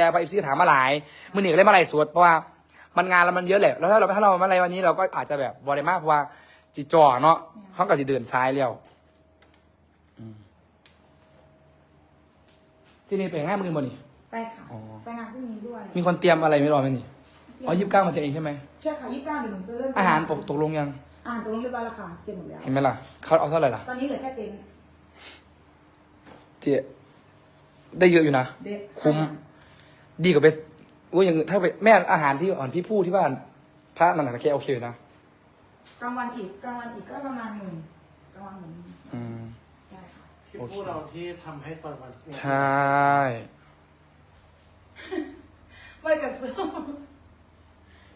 แต่ไปซีถามมาหลายมือหนึ่งเลยมาไล่สวดเพราะว่ามันงานแล้วมันเยอะแหละแล้วถ้าเราถ้าเรามาไล่วันนี้เราก็อาจจะแบบบริมากเพราะว่าจิจ่อเนาะเขาก็จะเดินซ้ายเลี้ยวอืมที่นี่ไปง่ายมือบ่นี่ ไปค่ะ อ๋อ ไปงานพรุ่งนี้ด้วย มีคนเตรียมอะไรไม่รอไหมนี่อ๋อยี่สิบเก้ามาเตรียมเองใช่ไหมใช่ค่ะยี่สิบเก้าเดี๋ยวหนูจะเริ่มอาหารตกตกลงยัง อาหารตกลงเรียบร้อยแล้วค่ะเสร็จหมดแล้วเห็นไหมล่ะเขาเอาเท่าไหร่ล่ะ ตอนนี้เหลือแค่เต็นท์เจ๊ได้เยอะอยู่นะ เด็ดคุ้ม ดีกว่าไปว่าอย่างอื่นถ้าไปแม่อาหารที่อ่อนพี่ผู้ที่บ้านพระนันนะแกโอเคอยู่นะกลางวันอีกกลางวันอีกก็ประมาณหมื่นกลางวันหมื่นอืม ใช่ค่ะที่พูดเราที่ทำให้ตอนวันใช่ ไม่กระซื้อ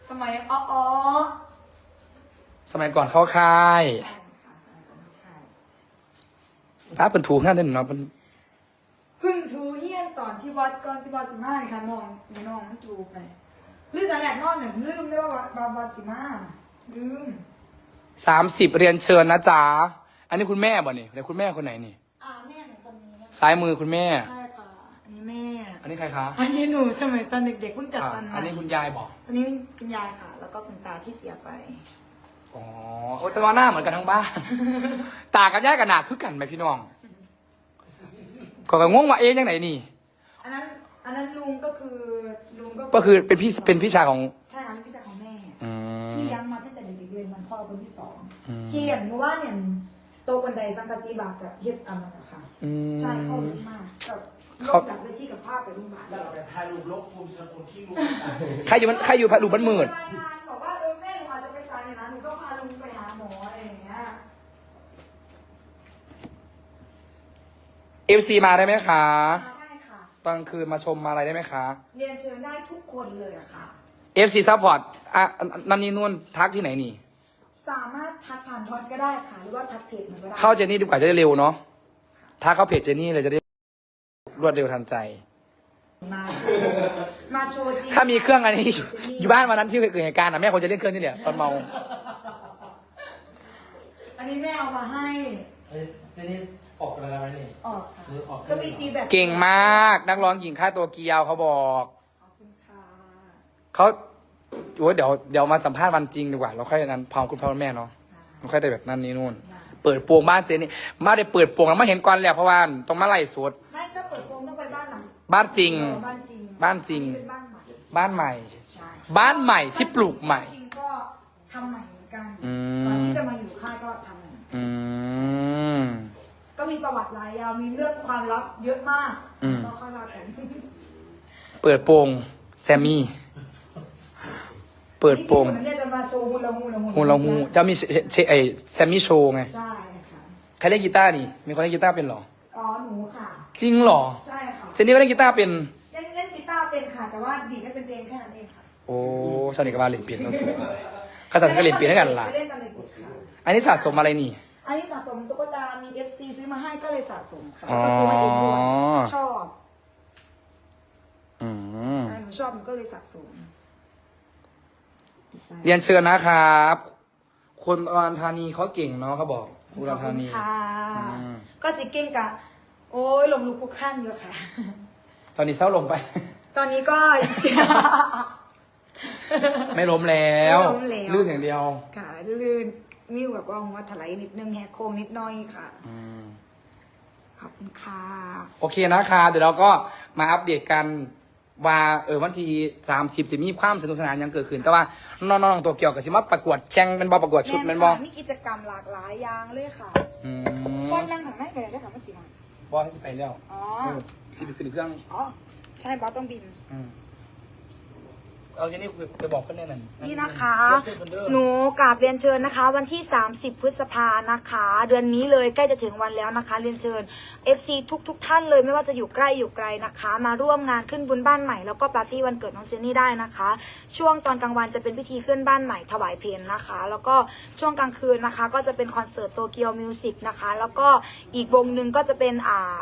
สมัยอ๋ออ๋อสมัยก่อนเข้าค่ายใช่ค่ะสมัยก่อนใช่พระเป็นถูกหน้าเด่นเนาะเป็นเพึ่งทูเฮียน ตอนที่วัดก่อนที่วัดสิมาค่ะน้องมีน้องมันทูไปลืมแต่แรกนอนเนี่ยลืมได้ว่าวัดวัดวัดสิมาลืมสามสิบเรียนเชิญนะจ๊ะอันนี้คุณแม่บ่นี่เดี๋ยวคุณแม่คนไหนนี่อ่าแม่หนูคนนี้นะคะซ้ายมือคุณแม่ ใช่ค่ะอันนี้แม่ อันนี้ใครคะอันนี้หนูสมัยตอนเด็กๆเพิ่งจัดอะฟันอันนี้คุณยายบอกอันนี้คุณยายค่ะ แล้วก็คุณตาที่เสียไป อ๋อโอ้แต่ว่าหน้าเหมือนกันทั้งบ้าน ตากับยายกับหนาคือกันไหมพี่น้องก็ก็งงว่าเอ๊ยยังไหนนี่ อันนั้นอันนั้นลุงก็คือลุงก็ก็คือเป็นพี่เป็นพี่ชายของ ใช่ค่ะพี่ชายของแม่ อืม ที่เลี้ยงมาตั้งแต่เด็กๆเลยมันพ่อคนที่สองอืม ที่เห็นว่าเนี่ยโตบันไดสังกะสีบากกับเฮ็ดอันนั้นอะค่ะ อืม ใช่เข้าลึกมากกับลเขาบจากเวทีกับภาพไปโรงพยาบาลแล้วเราไปถ่ายรูปลบภูมิสกุลที่รู้ใครอยู่มันใครอยู่ผัดหลุมมันมืดรายงานบอกว่าเออแม่หนูอาจจะไปฟันเนี่ยนะหนูก็พาลุงไปหาหมออะไรอย่างเงี้ยเอฟซีมาได้ไหมคะ มาได้ค่ะ ตอนกลางคืนมาชมมาอะไรได้ไหมคะ เรียนเชิญได้ทุกคนเลยอะค่ะเอฟซีซัพพอร์ตอะนันนี่นู่นทักที่ไหนนี่ สามารถทักผ่านพอดก็ได้ค่ะ หรือว่าทักเพจมันก็ได้เข้าเจนนี่ดีกว่าจะได้เร็วเนาะถ้าเข้าเพจเจนนี่เลยจะได้รวดเร็วทันใจ มาโชว์มาโชว์จริงถ้ามีเครื่องอันนี้อยู่อยู่บ้านวันนั้นที่เกิดเหตุการณ์อะแม่คงจะเล่นเครื่องนี่แหละตอนเมา อันนี้แม่เอามาให้ เจนี่ ออกอะไรไหมนี่ออกค่ะหรือออกก็มีตีแบบเก่งมาก นักร้องหญิงค่าตัวเกียวเขาบอก ขอบคุณค่ะเขาโอ้ยเดี๋ยวเดี๋ยวมาสัมภาษณ์วันจริงดีกว่า เราค่อยนั้นพร้อมคุณพ่อคุณแม่เนาะเราค่อยได้แบบนั้นนี่นู่น เปิดโปงบ้านเจนนี่ มาได้เปิดโปงแล้วมาเห็นก่อนแล้วเพราะว่าต้องมาไล่สวดไม่ถ้าเปิดโปงต้องไปบ้านหลังบ้านจริงเออบ้านจริงบ้านจริงอัเป็นบ้านใหม่บ้านใหม่ ใช่บ้านใหม่ที่ปลูกใหม่บ้านจริงก็ทำใหม่เหมือนกันอืม ตอนที่จะมาอยู่ค่ายก็ทำใหม่ อืม ก็มีประวัติหลายยาวมีเรื่องความลับเยอะมากอืม ก็ค่อยว่ากันเปิดโปงแซมมี่ เปิดโปงนี่ที่ผมเนี่ยจะมาโชว์ฮูลาฮูลาฮูฮูลาฮูจะมีเชเชไอแซมมี่โชว์ไง ใช่ค่ะใครเล่นกีตาร์นี่มีคนเล่นกีตาร์เป็นเหรอ อ๋อหนูค่ะ จริงเหรอ ใช่ค่ะเจนนี่ก็เล่นกีตาร์เป็น เล่นเล่นกีตาร์เป็นค่ะ แต่ว่าดีดให้เป็นเพลงแค่นั้นเองค่ะโอ้ชาวเน็ตก็มาเล่นเปลี่ยนต้องถูกข้าสัตว์ก็เล่นเปลี่ยนให้กันล่ะ เล่นตอนเด็กๆค่ะอันนี้สะสมอะไรนี่ อันนี้สะสมตุ๊กตา มี FC ซื้อมาให้ก็เลยสะสมค่ะอ๋อแล้วก็ซื้อมาเองด้วยชอบอืมใช่หนูชอบหนูก็เลยสะสมเรียนเชิญนะครับ คนอุดรธานีเขาเก่งเนาะเขาบอกอุดขรอบธาคุณนี ค่ะ อืม ก็สิเก่งกะ โอ้ยหลมลุกคุกขั้นอยู่ค่ะ ตอนนี้เศร้าลงไป ตอนนี้ก็ ไม่ล้มแล้ว ไม่ล้มแล้ว ลื่นอย่างเดียวค่ะลื่น มีแบบว่าหัวถลายนิดนึงแหกโค้งนิดหน้อยค่ะ อืมขอบคุณค่ะโอเคนะคะเดี๋ยวเราก็มาอัปเดตกันว่าเออวันที่สามสิบจะมีความสนุกสนานหยังเกิดขึ้น แต่ว่าน้องๆตัวเกี่ยวกับสิมาประกวดแข่งเป็นบอประกวดชุดเป็นบอค่ะมีกิจกรรมหลากหลายอย่างเลยค่ะอืมบอลนั่งถังแม่ไปเลยได้ค่ะไม่สีมันบอที่จะไปแล้วอ๋อ เออที่ไปขึ้นเครื่อง อ๋อ ใช่บอสต้องบิน อืม เอาเจนี่ไปบอกเพื่อนแน่นั่นนี่นะคะเสื้อเพิ่นเด้อหนูกราบเรียนเชิญนะคะ วันที่ 30 พฤษภานะคะ เดือนนี้เลยใกล้จะถึงวันแล้วนะคะ เรียนเชิญ FC ทุกทุกๆท่านเลยไม่ว่าจะอยู่ใกล้อยู่ไกลนะคะ มาร่วมงานขึ้นบุญบ้านใหม่แล้วก็ปาร์ตี้วันเกิดน้องเจนนี่ได้นะคะ ช่วงตอนกลางวันจะเป็นพิธีขึ้นบ้านใหม่ถวายเพลงนะคะ แล้วก็ช่วงกลางคืนนะคะ ก็จะเป็นคอนเสิร์ตโตเกียวมิวสิกนะคะ แล้วก็อีกวงหนึ่งก็จะเป็นอ่า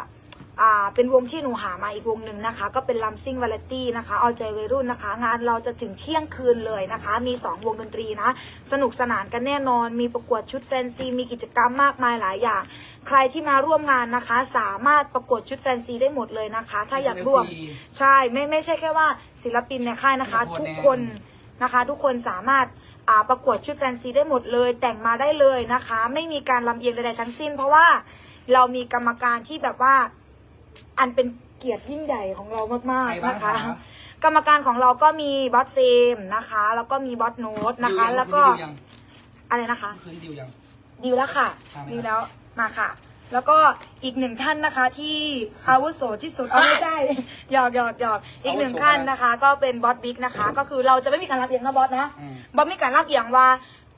อ่าเป็นวงที่หนูหามาอีกวงหนึ่งนะคะ ก็เป็นลัมซิ่งวาเลตี้นะคะ เอาใจวัยรุ่นนะคะ งานเราจะถึงเที่ยงคืนเลยนะคะ มี 2 วงดนตรีนะ สนุกสนานกันแน่นอน มีประกวดชุดแฟนซี มีกิจกรรมมากมายหลายอย่าง ใครที่มาร่วมงานนะคะ สามารถประกวดชุดแฟนซีได้หมดเลยนะคะ ถ้าอยากร่วม ใช่ ไม่ไม่ใช่แค่ว่าศิลปินในค่ายนะคะ ทุกคนนะคะ ทุกคนสามารถอ่าประกวดชุดแฟนซีได้หมดเลย แต่งมาได้เลยนะคะ ไม่มีการลำเอียงใดๆทั้งสิ้น เพราะว่าเรามีกรรมการที่แบบว่า อันเป็นเกียรติยิ่งใหญ่ของเรามากใครๆบ้างนะคะคะ กรรมการของเราก็มีบอสเฟมนะคะ แล้วก็มีบอสโน้ตนะคะ แล้วก็ดิวยังอะไรนะคะคืนดิวยังดีลแล้วค่ะทำไหมครับดีแล้วมาค่ะ แล้วก็อีกหนึ่งท่านนะคะ ที่อาวุโสที่สุดเอาไม่ใช่หยอกหยอกหยอกอีกหนึ่งท่านนะคะ ก็เป็นบอสบิ๊กนะคะ ก็คือเราจะไม่มีการรับเอียงนะบอสนะอืมบอสมีการรับเอียงว่า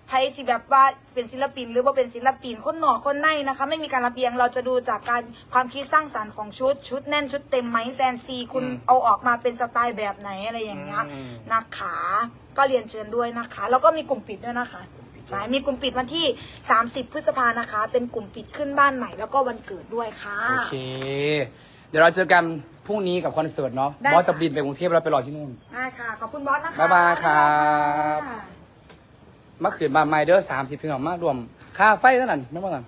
ใครที่แบบว่าเป็นศิลปินหรือว่าเป็นศิลปินคนหนอกคนในนะคะ ไม่มีการรับเอียงเราจะดูจากการความคิดสร้างสรรค์ของชุด ชุดแน่นชุดเต็มไหมแฟนซี คุณเอาออกมาเป็นสไตล์แบบไหนอะไรอย่างเงี้ยอืม นะคะก็เรียนเชิญด้วยนะคะ แล้วก็มีกลุ่มปิดด้วยนะคะใช่มีกลุ่มปิดวันที่ 30 พฤษภานะคะ เป็นกลุ่มปิดขึ้นบ้านใหม่แล้วก็วันเกิดด้วยค่ะ โอเค เดี๋ยวเราเจอกันพรุ่งนี้กับคอนเสิร์ตเนาะได้บอสจะค่ะบินไปกรุงเทพแล้วไปรอที่นู่น ได้ค่ะ ขอบคุณบอสนะคะบ๊ายบายครับค่ะเมื่อคืนบานไมเดอร์สามสิบพี่น้องมารวม ค่าไฟเท่านั้นไม่ว่ากัน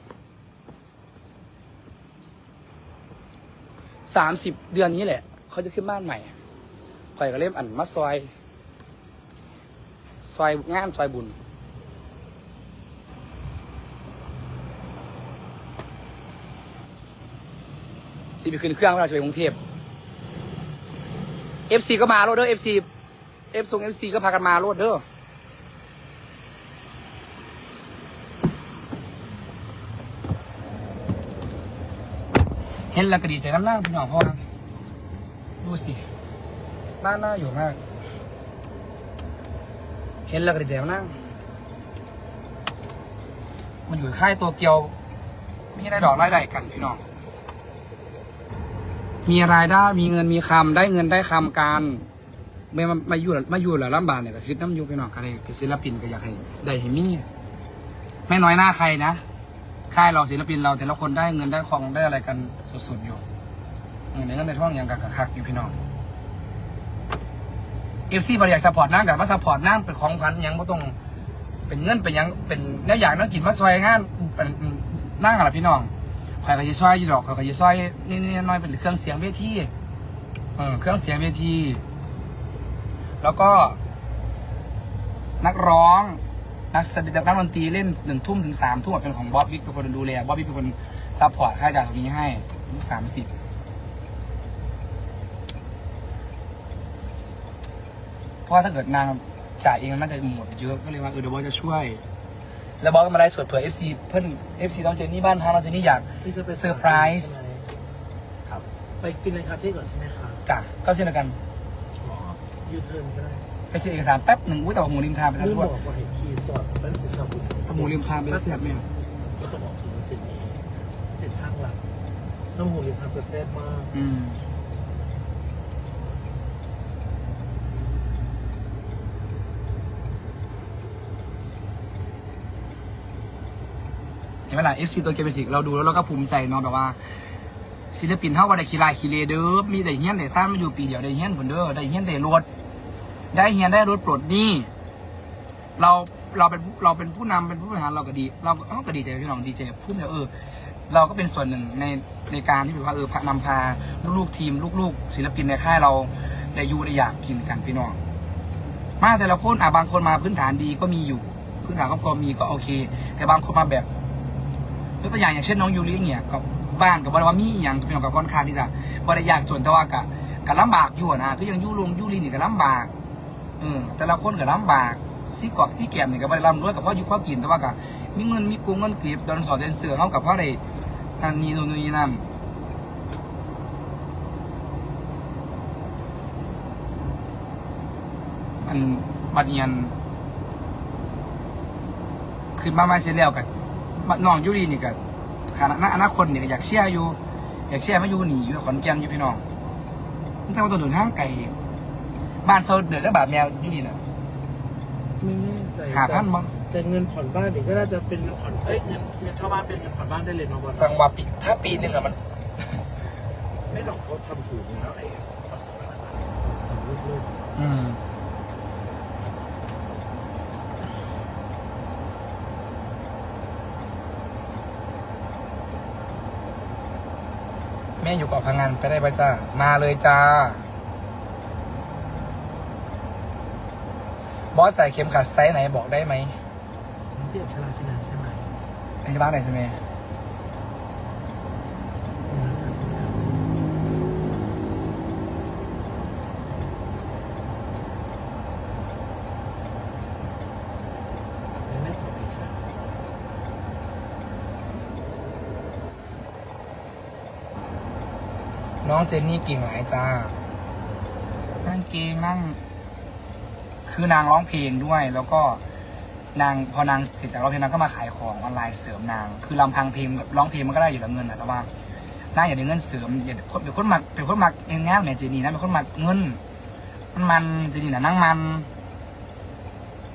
สามสิบเดือนนี้แหละ เขาจะขึ้นบ้านใหม่ข่อยก็เริ่มอันมาซอย ซอยงานซอยบุญที่ไปขึ้นเครื่องเวลาจะไปกรุงเทพ FC ก็มาโลดเด้อ FC F ทรง FC ก็พากันมาโลดเด้อ เห็นแล้วก็ดีใจน้ำหน้าพี่น้องเพราะว่าดูสิบ้านน่าอยู่มาก เห็นแล้วก็ดีใจน้ำหน้ามันอยู่ค่ายตัวเกียวมีได้ดอกรายได้กันพี่น้อง มีรายได้มีเงินมีคำได้เงินได้คำการไม่มามาอยู่มาอยู่แล้วลำบากเนี่ยก็คือน้ำอยูพี่น้องกันเลยเป็นศิลปินก็อยากให้ได้เห็นมีไม่น้อยหน้าใครนะ ค่ายเราศิลปินเราแต่ละคนได้เงินได้ของได้อะไรกันสุดๆอยู่เงินในเงินในท้องอย่างกับคักอยู่พี่น้องเอฟซีบริอยากสปอร์ตนั่งกับมาสปอร์ตนั่งเป็นของขวัญยังก็ต้องเป็นเงินเป็นยังเป็นแนวอย่างนักกินมาซอยงานเป็นนั่งกับพี่น้องข่อยก็จะซอยอยู่ดอกข่อยก็จะซอยนี่นี่น้อยเป็นเครื่องเสียงเวทีเออเครื่องเสียงเวทีแล้วก็นักร้อง นักแสดงนักดนตรีเล่นหนึ่งทุ่มถึงสามทุ่มเป็นของบอสบิ๊กเป็นคนดูแลบอสบิ๊กเป็นคนซัพพอร์ตค่าใช้จ่ายตรงนี้ให้ลูกสามสิบเพราะว่าถ้าเกิดนางจ่ายเองมันน่าจะหมดเยอะก็เลยว่าเออเดี๋ยวบอสจะช่วย แล้วบอสก็มาได้สดเผื่อเอฟซีเพื่อนเอฟซีต้องเจนนี่บ้านทางเราเจนนี่อยากที่จะไปเซอร์ไพรส์ใช่ไหมครับ ไปฟินแลนด์คาเฟ่ก่อนใช่ไหมครับจ้ะก็เช่นเดียวกันอ๋อยูเทิร์นก็ได้ ไปเซ็นเอกสารแป๊บหนึ่งอุ้ยแต่ว่าหมูริมทางไปทางเรื่องทั่วบอกว่าเห็นคีย์สอดเป็นสิสาบุญหมูริมทางไปแล้วเสียบเนี่ยก็ต้องบอกถึงสิ่งนี้เป็นทางหลักน้ำหูริมทางจะแซ่บมากอืมเห็นไหมล่ะ FC ตัวเกมเบสิกเราดูแล้วเราก็ภูมิใจเนาะแบบว่าศิลปินเท่าว่าได้คีรายคีเลเด้อมีได้เฮียนได้สร้างมาอยู่ปีเดียวได้เฮียนผลเด้อได้เฮียนได้รถ ได้เฮียได้รถปลดหนี้เราเราเป็นเราเป็นผู้นำเป็นผู้บริหารเราก็ดี เราก็เอาก็ดีใจพี่น้องดีใจพูดแต่เออ เราก็เป็นส่วนหนึ่งในในการที่แบบว่าเออพานำพาลูกๆทีม ลูกๆ ศิลปินในค่ายเราได้อยู่ได้อยากกินกันพี่น้อง มาแต่ละคนอะบางคนมาพื้นฐานดีก็มีอยู่ พื้นฐานก็พอมีก็โอเค แต่บางคนมาแบบยกตัวอย่างอย่างเช่นน้องยูริเนี่ยกับบ้านกับบริวามีอย่างกับพี่น้องกับค่อนข้างที่จะบริยากจนแต่ว่ากับกับลำบากอยู่นะคือยังยูลงยูรินี่ก็ลำบาก เออแต่ละคนก็ลำบากซี่กอกซี่แก่มนี่ก็บริลำด้วยกับพ่ออยู่พ่อกินแต่ว่ากับมีเงินมีกุ้งเงินเก็บตอนสอนเรียนเสือเขากับพ่อได้นั่นนี่นู่นนี่นั่นมันบัดเอียนขึ้นมาไม่เสร็จแล้วกับน้องยูรีนี่กับขณะอนาคตนี่ก็อยากเชียอยู่ อยากเชียร์มาอยู่หนีอยู่ขอนแก่นอยู่พี่น้องมันจะมาตัวหนุนทางไกล บ้านเขาเดือดก็บาทแมวยูรีน่ะไม่แน่ใจหาพันมั้งแต่เงินผ่อนบ้านนี่ก็น่าจะเป็นเงินผ่อนเอ้ยเงินเงินเช่าบ้านเป็นเงินผ่อนบ้านได้เลยเนาะบอลจังหวะปีถ้าปีหนึ่งอะมัน ไม่หรอกเขาทำถูกแล้วไอ้รูปรูปอืมแม่อยู่เกาะพังงานไปได้ปะจ้ามาเลยจ้า บอสใส่เข็มขัดไซส์ไหนบอกได้ไหมเรียกชลาฟินานใช่ไหมไอ้บ้านไหนใช่ไหมไม่ไม่ตอบอีกแล้วน้องเจนนี่เก่งหลายจ้า นั่งเกงนั่ง คือนางร้องเพลงด้วย แล้วก็นางพอนางเสร็จจากร้องเพลงนางก็มาขายของออนไลน์เสริมนาง คือลำพังเพลงร้องเพลงมันก็ได้อยู่แล้วเงินนะแต่ว่านางอย่าได้เงินเสริมอย่าคนเป็นคนมักเป็นคนมักเองงานเนี่ยเจนี่นะเป็นคนมักเงิน มันมันเจนี่นะนั่งมัน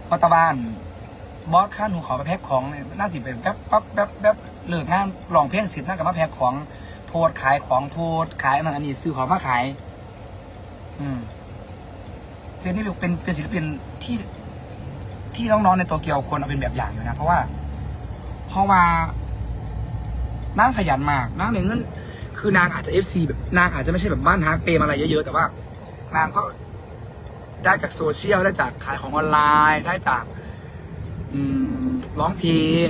พราะตบ้านบอสข้าหนูขอไปแพ็คของเนี่ยน่าสิเป็นแป๊บปั๊บแป๊บแป๊บเลิกงานร้องเพลงเสร็จน่ากับมาแพ็คของโพดขายของโพดขายมันอันนี้ซื้อของมาขาย อืม เจนนี่เป็นเป็นศิลปินที่ที่น้องๆในโตเกียวควรเอาเป็นแบบอย่างอยู่นะ เพราะว่า เพราะว่านั่งขยันมากนั่งในเงินคือนางอาจจะเอฟซีแบบนางอาจจะไม่ใช่แบบบ้านฮักเปรมอะไรเยอะๆ แต่ว่านางก็ได้จากโซเชียลได้จากขายของออนไลน์ได้จาก อืมร้องเพลง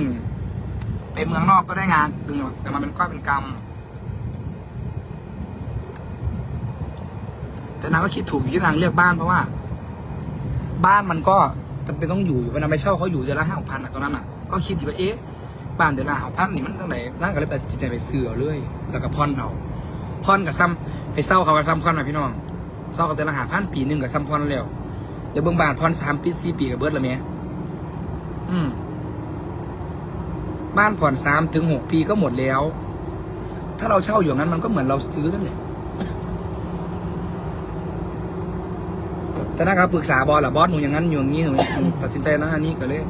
ไปเมืองนอกก็ได้งานดึงกลับมาเป็นก้อนเป็นกำแต่นางก็คิดถูกที่นางเลือกบ้านเพราะว่า บ้านมันก็จำเป็นต้องอยู่เวลาไปเช่าเขาอยู่เดือนละห้าพันอะตอนนั้นอะก็คิดอยู่ว่าเอ๊ะบ้านเดือนละห้าพันนี่มันตั้งไหนนั่งก็เลยตัดสินใจไปซื้อเอาเลยแล้วก็ผ่อนเอาผ่อนกับซ้ำไปเช่าเขากับซ้ำผ่อนมาพี่น้องเช่ากับเดือนละห้าพันปีหนึ่งกับซ้ำผ่อนแล้วเดี๋ยวเบิ่งบ้านผ่อนสามปีสี่ปีกับเบิร์ดละเมียอืมบ้านผ่อนสามถึงหกปีก็หมดแล้ว ถ้าเราเช่าอยู่างนั้นมันก็เหมือนเราซื้อนั่นแหละ แต่ นะครับปรึกษาบอสหรอบอสหนูอย่างนั้นอยู่อย่างนี้หนูตัดสินใจนะอันนี้ก็เลย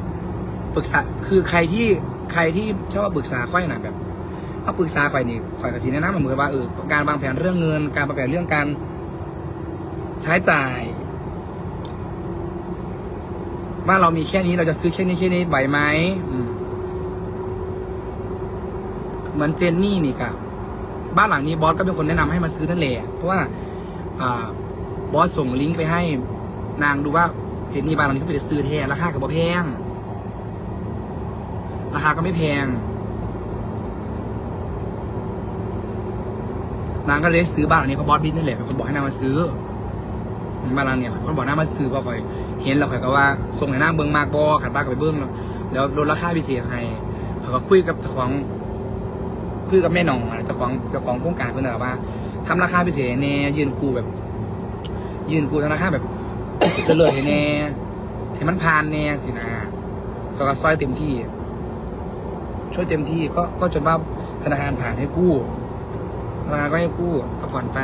ปรึกษาคือใครที่ใครที่ชอบปรึกษาค่อยนะแบบมาปรึกษาค่อยนี่ค่อยกับสิแนะนำเหมือนว่าเออการวางแผนเรื่องเงิน การวางแผนเรื่องการใช้จ่าย ว่าเรามีแค่นี้เราจะซื้อแค่นี้แค่นี้ไหวไหมเหมือนเจนนี่นี่กับบ้านหลังนี้บอสก็เป็นคนแนะนำให้มาซื้อนั่นแหละเพราะว่าอ่าบอสส่งลิงก์ไปให้ นางดูว่าเจนี่บ้านหลังนี้เขาไปซื้อแทนราคาก็บ่แพง ราคาก็ไม่แพง นางก็เลยซื้อบ้านหลังนี้เพราะบอสบินนั่นแหละเป็นคนบอกให้นางมาซื้อบ้านหลังเนี่ยคนบอกนางมาซื้อเพราะคอย เห็นแล้วคอยก็ว่าส่งให้นางเบิ้งมากบอขัดบ้านก็ไปเบิ้งแล้วแล้วลดราคาพิเศษให้เขาก็คุยกับเจ้าของคุยกับแม่น่องเจ้าของเจ้าของโครงการเพื่อนแบบว่าทำราคาพิเศษแน่ยืนกูแบบ ยืนกูธนาคาแบบ เลิศๆให้แน่ให้มันผ่านแน่สินะก็ก็ซอยเต็มที่ ช่วยเต็มที่ก็ก็จนว่าธนาคารผ่านให้กู้ธนาคารก็ให้กู้ก็ผ่อนไป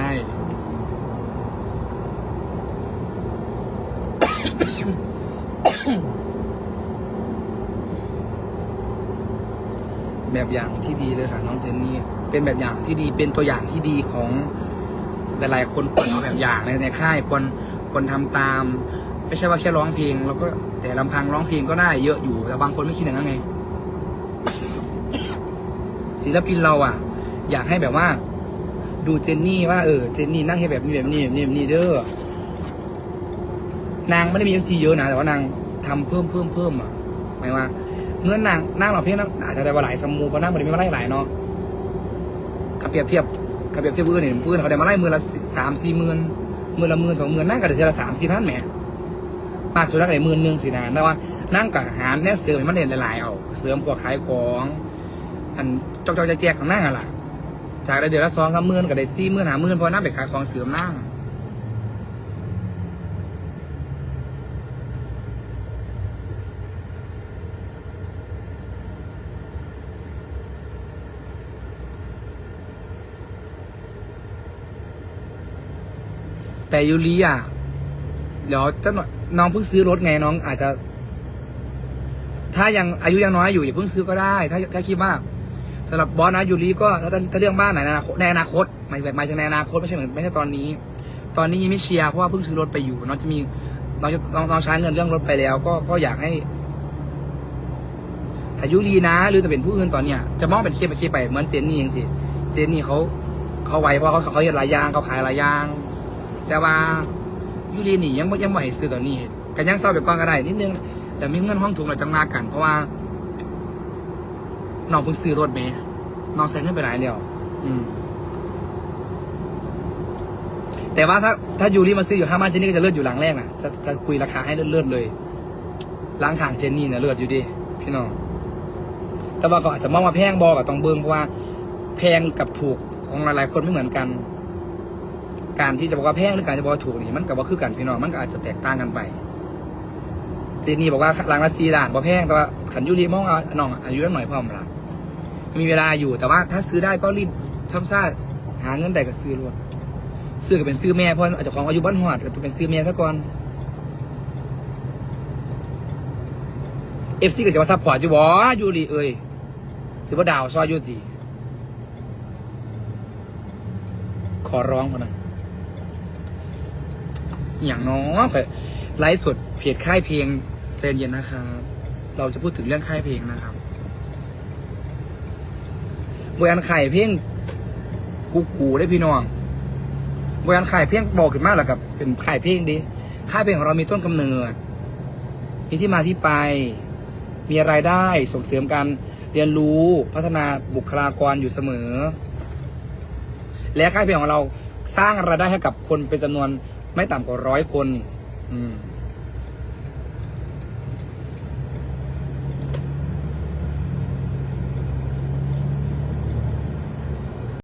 แบบอย่างที่ดีเลยค่ะน้องเจนนี่ เป็นแบบอย่างที่ดีเป็นตัวอย่างที่ดีของหลายๆคนควรเอาแบบอย่างในในค่ายควร ควรทำตาม ไม่ใช่ว่าแค่ร้องเพลงแล้วก็แต่ลำพังร้องเพลงก็ได้เยอะอยู่ แต่บางคนไม่คิดอย่างนั้นไงศิลปินเราอะ อยากให้แบบว่า ดูเจนนี่ว่าเออเจนนี่นั่งให้แบบนี้แบบนี้แบบนี้แบบนี้เด้อนางไม่ได้มีเอฟซีเยอะนะแต่ว่านางทำเพิ่มเพิ่มเพิ่มอะหมายว่าเงื่อนนางนั่งเราเพลงนั้นอาจจะได้ว่าหลายสมูเพราะนั่งมันไม่มาไล่หลายเนาะขับเปรียบเทียบขับเปรียบเทียบเพื่อนเนี่ยเพื่อนเขาได้มาไล่มือละสามสี่หมื่น มือละหมื่นสองหมื่นนั่งกับเดือละสามสี่พันแหมมากสุดนั่งได้หมื่นหนึ่งสินะแต่ว่านั่งกับหารเนี่ยเสริมมันเด่นหลายๆเอาเสริมพวกขายของอันจอกๆแจกของนั่งอะล่ะจากได้เดือนละสองสามหมื่นกับได้สี่หมื่นห้าหมื่นเพราะนั่งไปขายของเสริมนั่ง แต่ยูริอะเดี๋ยวจะหน่อยน้องเพิ่งซื้อรถไงน้องอาจจะ ถ้ายังอายุยังน้อยอยู่อย่าเพิ่งซื้อก็ได้ ถ้าถ้าคิดว่าสำหรับบอสนะยูริก็ถ้าถ้าเรื่องบ้านไหนในอนาคตในอนาคตหมายหมายถึงในอนาคตไม่ใช่เหมือนไม่ใช่ตอนนี้ ตอนนี้ยังไม่เชียร์เพราะว่าเพิ่งซื้อรถไปอยู่ น้องจะมีน้องจะน้องน้องใช้เงินเรื่องรถไปแล้ว ก็ก็อยากให้ถ้ายุรีนะ หรือจะเป็นผู้อื่นตอนเนี้ยจะมองเป็นเคสไปเคสไปเหมือนเจนนี่เองสิเจนนี่เขาเขาไวเพราะเขาเขาเห็นหลายอย่างเขาขายหลายอย่าง แต่ว่ายูรีนี่ยังบ่ยังไม่ให้ซื้อตอนนี้ก็ยังเศร้าไปก่อนก็ได้นิดนึง แต่มีเงินห้องถุงเราจังมากัน เพราะว่าน้องเพิ่งซื้อรถเมย์น้องใส่เงินไปหลายแล้วอืม แต่ว่าถ้าถ้ายูรีมาซื้ออยู่ข้างบ้านเจนนี่ก็จะเลือดอยู่หลังแรกน่ะจะจะคุยราคาให้เลือดๆเลยล้างขางเจนนี่เนี่ยเลือดอยู่ดิพี่น้องแต่ว่าเขาอาจจะมองว่าแพงบอกกับต้องเบิ้งเพราะว่า แพงกับถูกของหลายๆคนไม่เหมือนกัน การที่จะบอกว่าแพงหรือการจะบอกว่าถูกนี่มันกับว่าคือกันพี่น้องมันก็อาจจะแตกต่างกันไปเจนี่บอกว่าหลังละสี่ล้านบ่แพงแต่ว่าขันยูรีมองเอาน้องอายุน้อยพร้อมละมีเวลาอยู่แต่ว่าถ้าซื้อได้ก็รีบทำซ่าหาเงินได้ก็ซื้อรถซื้อก็เป็นซื้อแม่เพราะอาจจะของอายุบ้านหอดก็ต้องเป็นซื้อแม่ซะก่อนเอฟซีก็จะมาซัพพอร์ตอยู่บ่อยู่ดีเอ้ยสิบ่ดาวซอยยู่ดีขอร้องพอนะ อย่างน้องไลฟ์สดเพจค่ายเพลงใจเย็นนะครับ เราจะพูดถึงเรื่องค่ายเพลงนะครับบริการขายเพลงกูกูได้พี่น้องบริการขายเพลงบอกขึ้นมากแล้วกับ เป็นขายเพลงดีค่ายเพลงของเรามีต้นกำเนิดมีที่มาที่ไป มีรายได้ส่งเสริมการเรียนรู้พัฒนาบุคลากรอยู่เสมอ และค่ายเพลงของเราสร้างรายได้ให้กับคนเป็นจำนวน ไม่ต่ำกว่าร้อยคน อืม